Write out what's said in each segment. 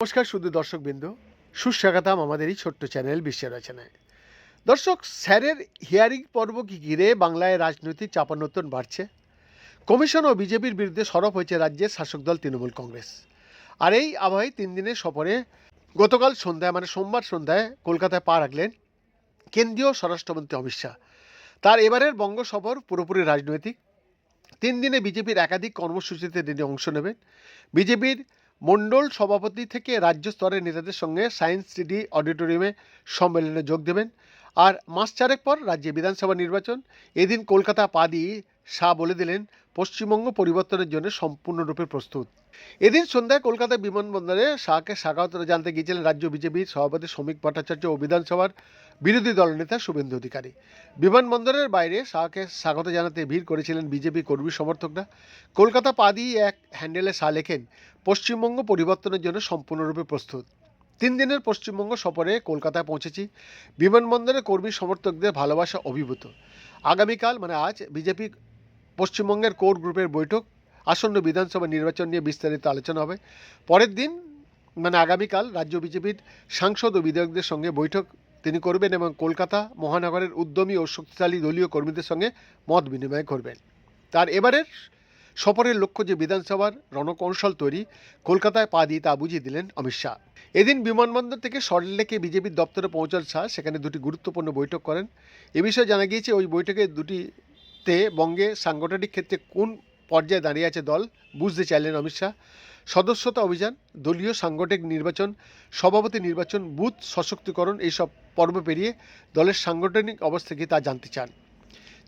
নমস্কার শুধু দর্শকবৃন্দ। সুস্বাগতম আমাদের এই ছোট্ট চ্যানেল বিশ্বের রচনায়। দর্শক, স্যারের হিয়ারিং পর্বকে ঘিরে বাংলায় রাজনৈতিক চাপানোত্তন বাড়ছে? কমিশন ও বিজেপির বিরুদ্ধে সরব হয়েছে রাজ্যের শাসক দল তৃণমূল কংগ্রেস। আর এই আবহে তিন দিনের সফরে গতকাল সন্ধ্যায় মানে সোমবার সন্ধ্যায় কলকাতায় পা রাখলেন কেন্দ্রীয় স্বরাষ্ট্রমন্ত্রী অমিত শাহ। তার এবারের বঙ্গ সফর পুরোপুরি রাজনৈতিক। তিন দিনে বিজেপির একাধিক কর্মসূচিতে তিনি অংশ নেবেন। বিজেপির মণ্ডল সভাপতি থেকে রাজ্য স্তরের নেতাদের সঙ্গে সায়েন্স সিটি অডিটোরিয়ামে সম্মেলনে যোগ দেবেন। আর মাস চারেক পর রাজ্যে বিধানসভা নির্বাচন। এদিন কলকাতা পা দিয়ে শাহ বলে দিলেন, পশ্চিমবঙ্গ পরিবর্তনের জন্য সম্পূর্ণরূপে প্রস্তুত। এদিন সন্ধ্যায় কলকাতা বিমানবন্দরে শাহকে স্বাগত জানতে গিয়েছিলেন রাজ্য বিজেপির সভাপতি শ্রমিক ভট্টাচার্য ও বিধানসভার বিরোধী দলনেতা শুভেন্দু অধিকারী। বিমানবন্দরের বাইরে শাহকে স্বাগত জানাতে ভিড় করেছিলেন বিজেপি কর্মী সমর্থকরা। কলকাতা পা দিয়ে এক হ্যান্ডেলে শাহ লেখেন, পশ্চিমবঙ্গ পরিবর্তনের জন্য সম্পূর্ণরূপে প্রস্তুত। তিন দিনের পশ্চিমবঙ্গ সফরে কলকাতায় পৌঁছেছি। বিমানবন্দরে কর্মী সমর্থকদের ভালোবাসা অভিভূত। আগামীকাল মানে আজ, বিজেপি পশ্চিমবঙ্গের কোর গ্রুপের বৈঠক, আসন্ন বিধানসভা নির্বাচন নিয়ে বিস্তারিত আলোচনা হবে। পরের দিন মানে আগামীকাল, রাজ্য বিজেপির সাংসদ ও বিধায়কদের সঙ্গে বৈঠক তিনি করবেন এবং কলকাতা মহানগরের উদ্যমী ও শক্তিশালী দলীয় কর্মীদের সঙ্গে মত বিনিময় করবেন। তার এবারের সফরের লক্ষ্য যে বিধানসভার রণকৌশল তৈরি, কলকাতায় পা দিয়ে তা বুঝিয়ে দিলেন অমিত শাহ। এদিন বিমানবন্দর থেকে সল্টলেকে বিজেপির দপ্তরে পৌঁছান শাহ সেখানে দুটি গুরুত্বপূর্ণ বৈঠক করেন। এ বিষয়ে জানা গিয়েছে, ওই বৈঠকে দুটিতে বঙ্গে সাংগঠনিক ক্ষেত্রে কোন পর্যায়ে দাঁড়িয়ে আছে দল, বুঝতে চাইলেন অমিত শাহ। সদস্যতা অভিযান, দলীয় সাংগঠনিক নির্বাচন, সভাপতি নির্বাচন, বুথ সশক্তিকরণ, এইসব পর্ব পেরিয়ে দলের সাংগঠনিক অবস্থা কি তা জানতে চান।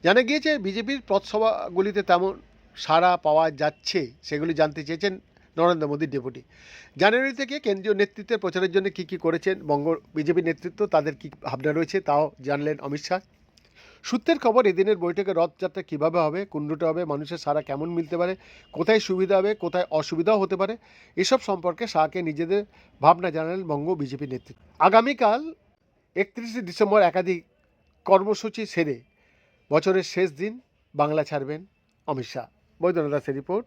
জানা গিয়েছে, বিজেপির পথসভাগুলিতে তেমন সাড়া পাওয়া যাচ্ছে, সেগুলি জানতে চেয়েছেন নরেন্দ্র মোদীর ডেপুটি। জানুয়ারি থেকে কেন্দ্রীয় নেতৃত্বের প্রচারের জন্য কী কী করেছেন বঙ্গ বিজেপি নেতৃত্ব, তাদের কী ভাবনা রয়েছে, তাও জানলেন অমিত শাহ। সূত্রের খবর, এদিনের বৈঠকে রথযাত্রা কীভাবে হবে, কোন রুটে হবে, মানুষের সারা কেমন মিলতে পারে, কোথায় সুবিধা হবে, কোথায় অসুবিধাও হতে পারে, এসব সম্পর্কে শাহকে নিজেদের ভাবনা জানালেন বঙ্গ বিজেপি নেতৃত্ব। আগামীকাল একত্রিশে ডিসেম্বর একাধিক কর্মসূচি সেরে বছরের শেষ দিন বাংলা ছাড়বেন অমিত শাহ। বৈদ্যনাথ দাসের রিপোর্ট।